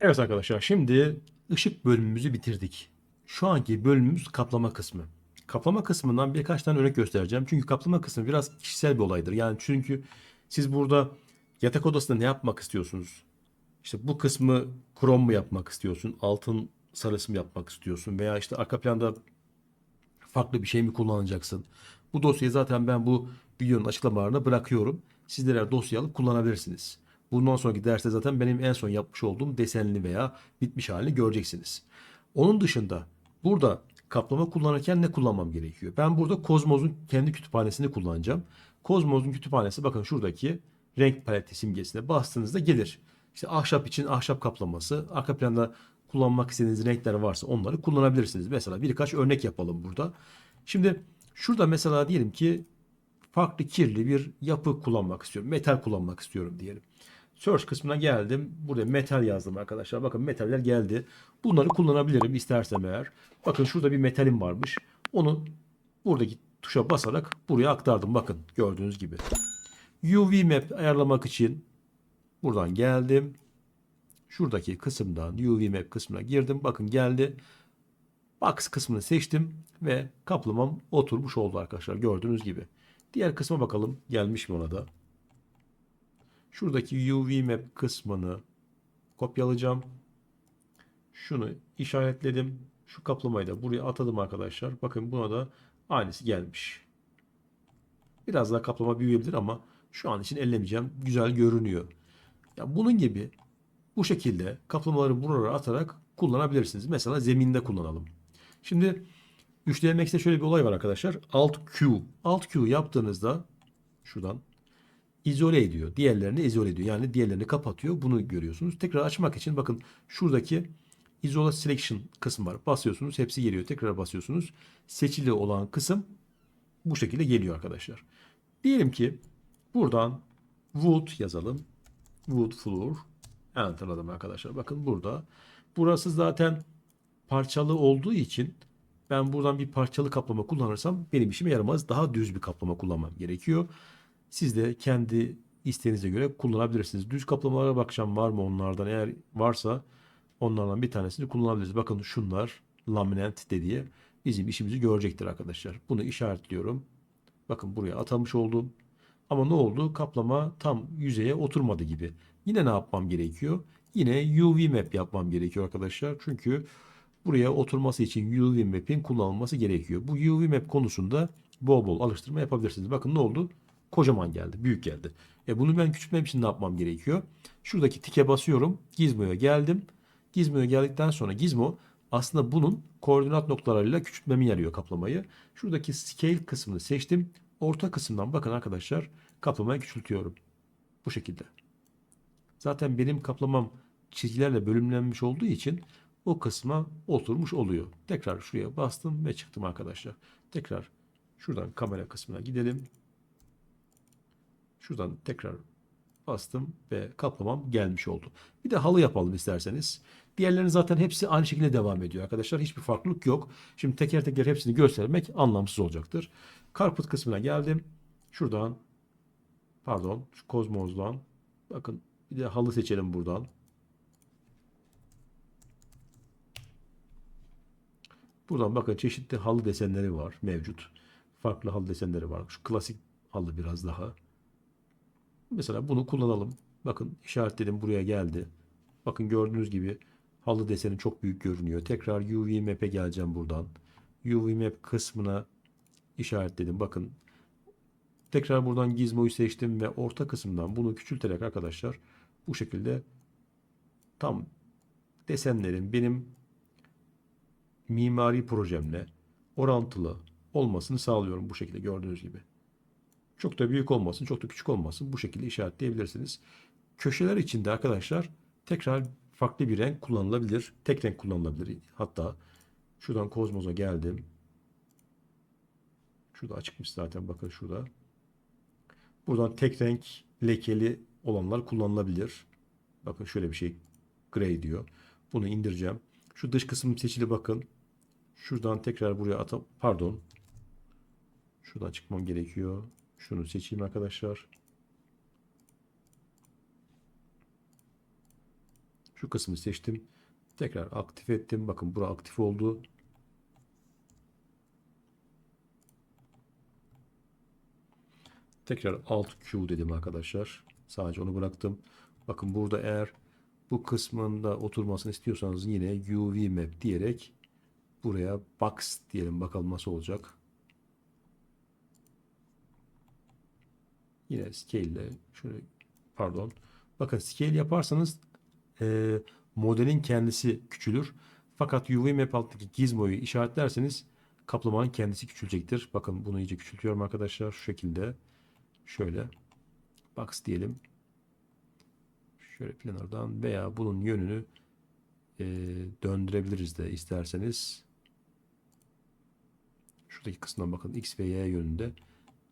Evet arkadaşlar şimdi ışık bölümümüzü bitirdik. Şu anki bölümümüz kaplama kısmı. Kaplama kısmından birkaç tane örnek göstereceğim. Çünkü kaplama kısmı biraz kişisel bir olaydır. Yani çünkü siz burada yatak odasında ne yapmak istiyorsunuz? İşte bu kısmı krom mu yapmak istiyorsun? Altın sarısı mı yapmak istiyorsun? Veya işte arka planda farklı bir şey mi kullanacaksın? Bu dosyayı zaten ben bu videonun açıklamalarına bırakıyorum. Sizler dosya alıp kullanabilirsiniz. Bundan sonraki derste zaten benim en son yapmış olduğum desenli veya bitmiş halini göreceksiniz. Onun dışında burada kaplama kullanırken ne kullanmam gerekiyor? Ben burada Kozmos'un kendi kütüphanesini kullanacağım. Kozmos'un kütüphanesi bakın şuradaki renk paleti simgesine bastığınızda gelir. İşte ahşap için ahşap kaplaması, arka planda kullanmak istediğiniz renkler varsa onları kullanabilirsiniz. Mesela birkaç örnek yapalım burada. Şimdi şurada mesela diyelim ki farklı kirli bir yapı kullanmak istiyorum. Metal kullanmak istiyorum diyelim. Search kısmına geldim. Burada metal yazdım arkadaşlar. Bakın metaller geldi. Bunları kullanabilirim istersem eğer. Bakın şurada bir metalim varmış. Onu buradaki tuşa basarak buraya aktardım. Bakın gördüğünüz gibi. UV map ayarlamak için buradan geldim. Şuradaki kısımdan UV map kısmına girdim. Bakın geldi. Box kısmını seçtim ve kaplamam oturmuş oldu arkadaşlar gördüğünüz gibi. Diğer kısma bakalım gelmiş mi ona da. Şuradaki UV map kısmını kopyalayacağım. Şunu işaretledim. Şu kaplamayı da buraya atadım arkadaşlar. Bakın buna da aynısı gelmiş. Biraz daha kaplama büyüyebilir ama şu an için ellemeyeceğim. Güzel görünüyor. Ya bunun gibi bu şekilde kaplamaları buralara atarak kullanabilirsiniz. Mesela zeminde kullanalım. Şimdi 3D Max'te şöyle bir olay var arkadaşlar. Alt Q. Alt Q yaptığınızda şuradan izole ediyor. Diğerlerini izole ediyor. Yani diğerlerini kapatıyor. Bunu görüyorsunuz. Tekrar açmak için bakın şuradaki Isola Selection kısmı var. Basıyorsunuz. Hepsi geliyor. Tekrar basıyorsunuz. Seçili olan kısım bu şekilde geliyor arkadaşlar. Diyelim ki buradan wood yazalım. Wood floor. Enter'ladım arkadaşlar. Bakın burada. Burası zaten parçalı olduğu için ben buradan bir parçalı kaplama kullanırsam benim işime yaramaz. Daha düz bir kaplama kullanmam gerekiyor. Siz de kendi isteğinize göre kullanabilirsiniz. Düz kaplamalara bakacağım var mı onlardan. Eğer varsa onlardan bir tanesini kullanabiliriz. Bakın şunlar laminant dediği bizim işimizi görecektir arkadaşlar. Bunu işaretliyorum. Bakın buraya atamış oldum. Ama ne oldu? Kaplama tam yüzeye oturmadı gibi. Yine ne yapmam gerekiyor? Yine UV map yapmam gerekiyor arkadaşlar. Çünkü buraya oturması için UV map'in kullanılması gerekiyor. Bu UV map konusunda bol bol alıştırma yapabilirsiniz. Bakın ne oldu? Kocaman geldi, büyük geldi. E bunu ben küçültmem için ne yapmam gerekiyor? Şuradaki tike basıyorum. Gizmo'ya geldim. Gizmo'ya geldikten sonra Gizmo aslında bunun koordinat noktalarıyla küçültmemi yarıyor kaplamayı. Şuradaki scale kısmını seçtim. Orta kısımdan bakın arkadaşlar kaplamayı küçültüyorum. Bu şekilde. Zaten benim kaplamam çizgilerle bölümlenmiş olduğu için o kısma oturmuş oluyor. Tekrar şuraya bastım ve çıktım arkadaşlar. Tekrar şuradan kamera kısmına gidelim. Şuradan tekrar bastım ve kaplamam gelmiş oldu. Bir de halı yapalım isterseniz. Diğerlerinin zaten hepsi aynı şekilde devam ediyor arkadaşlar. Hiçbir farklılık yok. Şimdi teker teker hepsini göstermek anlamsız olacaktır. Carpet kısmına geldim. Şuradan pardon şu Kozmos'dan bakın bir de halı seçelim buradan. Buradan bakın çeşitli halı desenleri var mevcut. Farklı halı desenleri var. Şu klasik halı biraz daha. Mesela bunu kullanalım. Bakın işaretledim buraya geldi. Bakın gördüğünüz gibi halı deseni çok büyük görünüyor. Tekrar UV map'e geleceğim buradan. UV map kısmına işaretledim. Bakın tekrar buradan gizmoyu seçtim ve orta kısımdan bunu küçülterek arkadaşlar bu şekilde tam desenlerin benim mimari projemle orantılı olmasını sağlıyorum bu şekilde gördüğünüz gibi. Çok da büyük olmasın, çok da küçük olmasın. Bu şekilde işaretleyebilirsiniz. Köşeler içinde arkadaşlar tekrar farklı bir renk kullanılabilir. Tek renk kullanılabilir. Hatta şuradan Kozmos'a geldim. Şurada açıkmış zaten bakın şurada. Buradan tek renk lekeli olanlar kullanılabilir. Bakın şöyle bir şey gray diyor. Bunu indireceğim. Şu dış kısım seçili bakın. Şuradan tekrar buraya atam pardon. Şuradan çıkmam gerekiyor. Şunu seçeyim arkadaşlar. Şu kısmı seçtim. Tekrar aktif ettim. Bakın bura aktif oldu. Tekrar Alt Q dedim arkadaşlar. Sadece onu bıraktım. Bakın burada eğer bu kısmında oturmasını istiyorsanız yine UV Map diyerek buraya Box diyelim bakalım nasıl olacak. Yine scale ile şöyle pardon. Bakın scale yaparsanız e, modelin kendisi küçülür. Fakat UV Map alttaki gizmoyu işaretlerseniz kaplamanın kendisi küçülecektir. Bakın bunu iyice küçültüyorum arkadaşlar. Şu şekilde. Şöyle. Box diyelim. Şöyle planardan veya bunun yönünü e, döndürebiliriz de isterseniz. Şuradaki kısımdan bakın X ve Y yönünde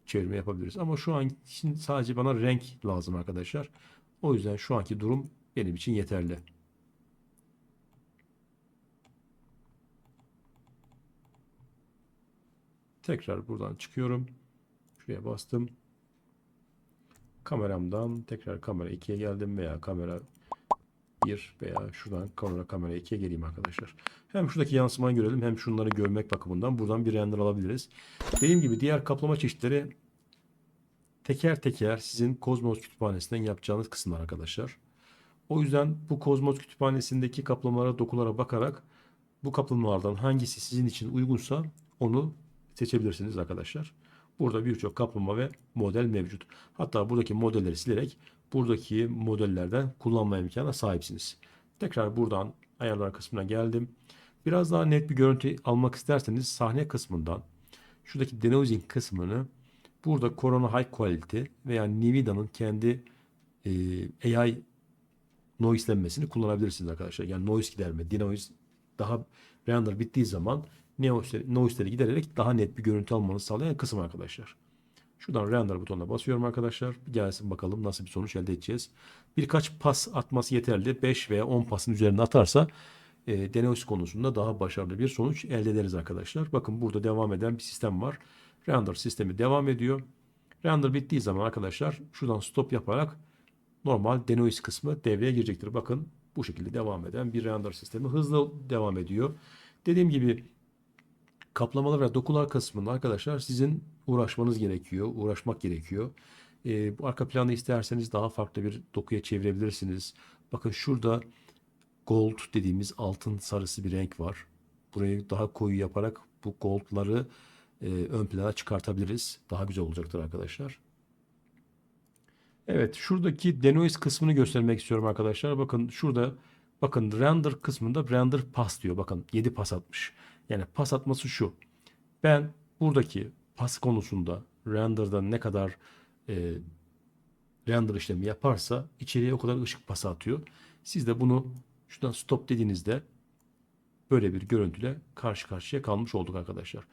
çevirme yapabiliriz. Ama şu an için sadece bana renk lazım arkadaşlar. O yüzden şu anki durum benim için yeterli. Tekrar buradan çıkıyorum. Şuraya bastım. Kameramdan tekrar kamera 2'ye geldim veya kamera 1 veya şuradan kamera kamera 2'ye geleyim arkadaşlar. Hem şuradaki yansımayı görelim hem şunları görmek bakımından buradan bir render alabiliriz. Dediğim gibi diğer kaplama çeşitleri teker teker sizin Cosmos kütüphanesinden yapacağınız kısımlar arkadaşlar. O yüzden bu Cosmos kütüphanesindeki kaplamalara dokulara bakarak bu kaplamalardan hangisi sizin için uygunsa onu seçebilirsiniz arkadaşlar. Burada birçok kaplama ve model mevcut. Hatta buradaki modelleri silerek buradaki modellerden kullanma imkanına sahipsiniz. Tekrar buradan ayarlar kısmına geldim. Biraz daha net bir görüntü almak isterseniz sahne kısmından şuradaki denoising kısmını burada Corona High Quality veya Nvidia'nın kendi e, AI noise'lenmesini kullanabilirsiniz arkadaşlar. Yani noise giderme, denoise daha render bittiği zaman noise'leri gidererek daha net bir görüntü almanızı sağlayan kısım arkadaşlar. Şuradan render butonuna basıyorum arkadaşlar. Gelsin bakalım nasıl bir sonuç elde edeceğiz. Birkaç pas atması yeterli. 5 veya 10 pasın üzerinde atarsa e, denoise konusunda daha başarılı bir sonuç elde ederiz arkadaşlar. Bakın burada devam eden bir sistem var. Render sistemi devam ediyor. Render bittiği zaman arkadaşlar şuradan stop yaparak normal denoise kısmı devreye girecektir. Bakın bu şekilde devam eden bir render sistemi hızlı devam ediyor. Dediğim gibi kaplamalar ve dokular kısmında arkadaşlar sizin uğraşmanız gerekiyor, uğraşmak gerekiyor. Ee, bu arka planı isterseniz daha farklı bir dokuya çevirebilirsiniz. Bakın şurada gold dediğimiz altın sarısı bir renk var. Burayı daha koyu yaparak bu goldları e, ön plana çıkartabiliriz. Daha güzel olacaktır arkadaşlar. Evet şuradaki denoise kısmını göstermek istiyorum arkadaşlar. Bakın şurada bakın render kısmında render pass diyor. Bakın 7 pas atmış. Yani pas atması şu. Ben buradaki pas konusunda render'da ne kadar e, render işlemi yaparsa içeriye o kadar ışık pası atıyor. Siz de bunu şuradan stop dediğinizde böyle bir görüntüyle karşı karşıya kalmış olduk arkadaşlar.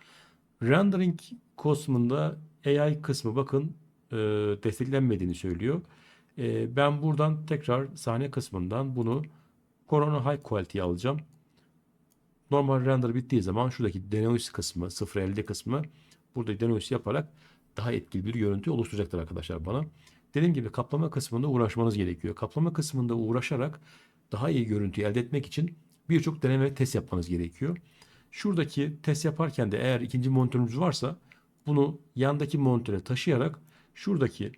Rendering kısmında AI kısmı bakın e, desteklenmediğini söylüyor. E, ben buradan tekrar sahne kısmından bunu Corona High Quality'ye alacağım. Normal render bittiği zaman şuradaki denoise kısmı, 0.50 kısmı burada denoise yaparak daha etkili bir görüntü oluşturacaktır arkadaşlar bana. Dediğim gibi kaplama kısmında uğraşmanız gerekiyor. Kaplama kısmında uğraşarak daha iyi görüntü elde etmek için birçok deneme ve test yapmanız gerekiyor. Şuradaki test yaparken de eğer ikinci monitörünüz varsa bunu yandaki monitöre taşıyarak şuradaki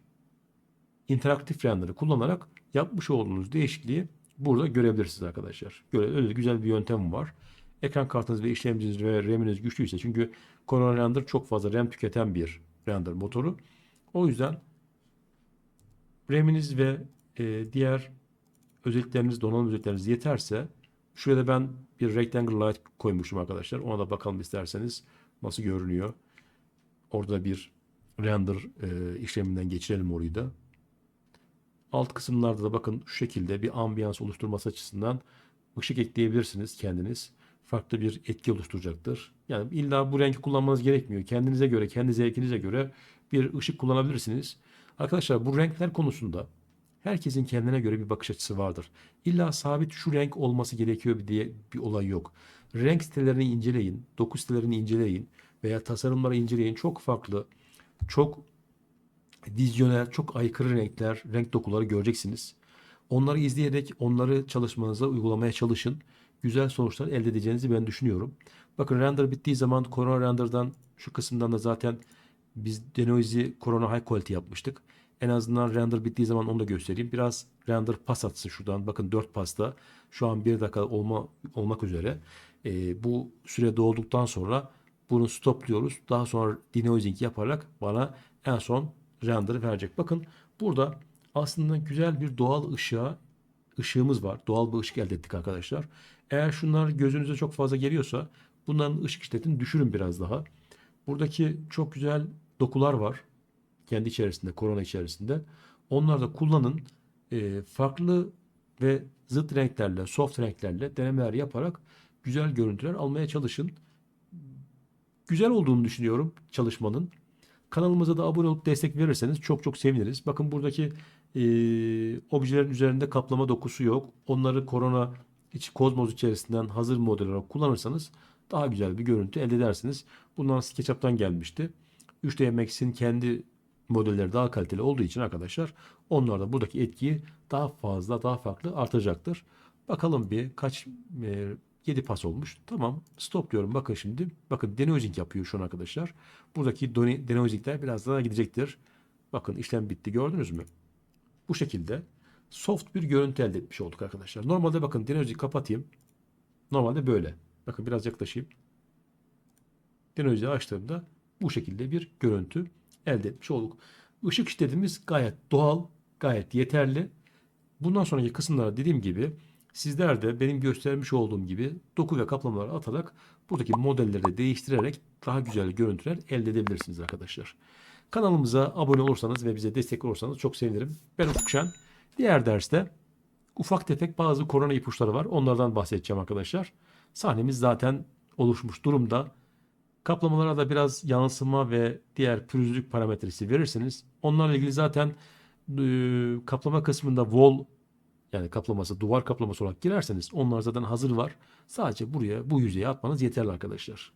interaktif render'ı kullanarak yapmış olduğunuz değişikliği burada görebilirsiniz arkadaşlar. Öyle güzel bir yöntem var. Ekran kartınız ve işlemciniz ve RAM'iniz güçlüyse çünkü Corona Render çok fazla RAM tüketen bir render motoru. O yüzden RAM'iniz ve e, diğer özellikleriniz, donanım özellikleriniz yeterse şuraya da ben bir Rectangle Light koymuşum arkadaşlar. Ona da bakalım isterseniz nasıl görünüyor. Orada bir render e, işleminden geçirelim orayı da. Alt kısımlarda da bakın şu şekilde bir ambiyans oluşturması açısından ışık ekleyebilirsiniz kendiniz. Farklı bir etki oluşturacaktır. Yani illa bu rengi kullanmanız gerekmiyor. Kendinize göre, kendi zevkinize göre bir ışık kullanabilirsiniz. Arkadaşlar bu renkler konusunda herkesin kendine göre bir bakış açısı vardır. İlla sabit şu renk olması gerekiyor diye bir olay yok. Renk sitelerini inceleyin, doku sitelerini inceleyin veya tasarımları inceleyin. Çok farklı, çok vizyonel, çok aykırı renkler, renk dokuları göreceksiniz. Onları izleyerek onları çalışmanıza uygulamaya çalışın. Güzel sonuçlar elde edeceğinizi ben düşünüyorum. Bakın render bittiği zaman Corona Render'dan şu kısımdan da zaten biz Denoise'i Corona High Quality yapmıştık. En azından render bittiği zaman onu da göstereyim. Biraz render pas atsın şuradan. Bakın 4 pasta şu an 1 dakika olma, olmak üzere. Ee, bu süre dolduktan sonra bunu stopluyoruz. Daha sonra denoising yaparak bana en son render'ı verecek. Bakın burada aslında güzel bir doğal ışığa ışığımız var. Doğal bir ışık elde ettik arkadaşlar. Eğer şunlar gözünüze çok fazla geliyorsa bunların ışık şiddetini düşürün biraz daha. Buradaki çok güzel dokular var. Kendi içerisinde, korona içerisinde. Onları da kullanın. Ee, farklı ve zıt renklerle, soft renklerle denemeler yaparak güzel görüntüler almaya çalışın. Güzel olduğunu düşünüyorum çalışmanın. Kanalımıza da abone olup destek verirseniz çok çok seviniriz. Bakın buradaki e, objelerin üzerinde kaplama dokusu yok. Onları korona iç kozmos içerisinden hazır model olarak kullanırsanız daha güzel bir görüntü elde edersiniz. Bunlar SketchUp'tan gelmişti. 3D Max'in kendi modelleri daha kaliteli olduğu için arkadaşlar onlar da buradaki etkiyi daha fazla daha farklı artacaktır. Bakalım bir kaç e, 7 pas olmuş. Tamam stop diyorum. Bakın şimdi. Bakın denoising yapıyor şu an arkadaşlar. Buradaki denoisingler biraz daha gidecektir. Bakın işlem bitti gördünüz mü? Bu şekilde soft bir görüntü elde etmiş olduk arkadaşlar. Normalde bakın denoising kapatayım. Normalde böyle. Bakın biraz yaklaşayım. Denoising'i açtığımda bu şekilde bir görüntü elde etmiş olduk. Işık şiddetimiz gayet doğal, gayet yeterli. Bundan sonraki kısımlara dediğim gibi sizler de benim göstermiş olduğum gibi doku ve kaplamalar atarak buradaki modelleri de değiştirerek daha güzel görüntüler elde edebilirsiniz arkadaşlar. Kanalımıza abone olursanız ve bize destek olursanız çok sevinirim. Ben Ufuk Şen. Diğer derste ufak tefek bazı korona ipuçları var. Onlardan bahsedeceğim arkadaşlar. Sahnemiz zaten oluşmuş durumda. Kaplamalara da biraz yansıma ve diğer pürüzlük parametresi verirseniz onlarla ilgili zaten e, kaplama kısmında wall yani kaplaması duvar kaplaması olarak girerseniz onlar zaten hazır var. Sadece buraya bu yüzeye atmanız yeterli arkadaşlar.